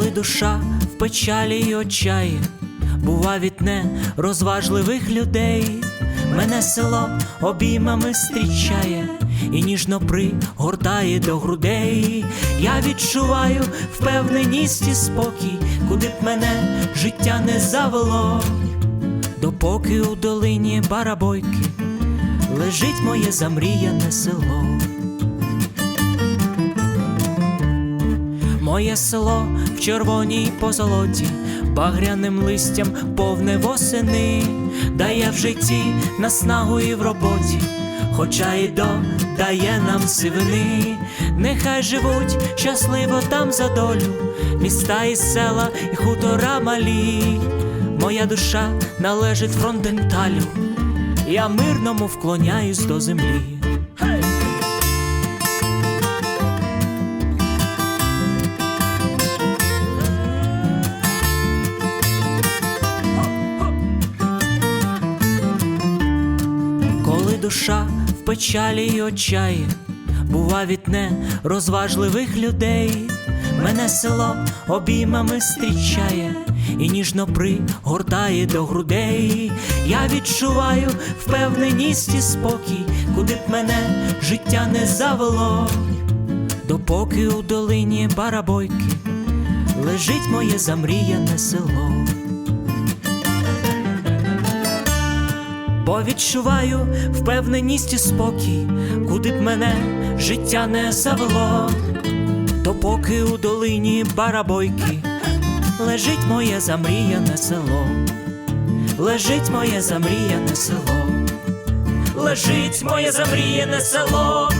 коли душа в печалі й отчаї, бува вітне розважливих людей, мене село обіймами зустрічає і ніжно пригортає до грудей. Я відчуваю впевненість і спокій, куди б мене життя не завело, допоки у долині барабойки лежить моє замріяне село. Моє село в червоній позолоті, багряним листям повне восени, дає в житті наснагу і в роботі, хоча й додає нам сивини, нехай живуть щасливо там за долю, міста і села, і хутора малі. Моя душа належить фронтенталю, я мирному вклоняюсь до землі. Коли душа в печалі й отчаї, бува вітне розважливих людей, мене село обіймами зустрічає і ніжно пригортає до грудей. Я відчуваю впевненість і спокій, куди б мене життя не завело, допоки у долині барабойки лежить моє замріяне село. Бо відчуваю впевненість і спокій, куди б мене життя не завело, то поки у долині барабойки лежить моє замріяне село, лежить моє замріяне село, лежить моє замріяне село,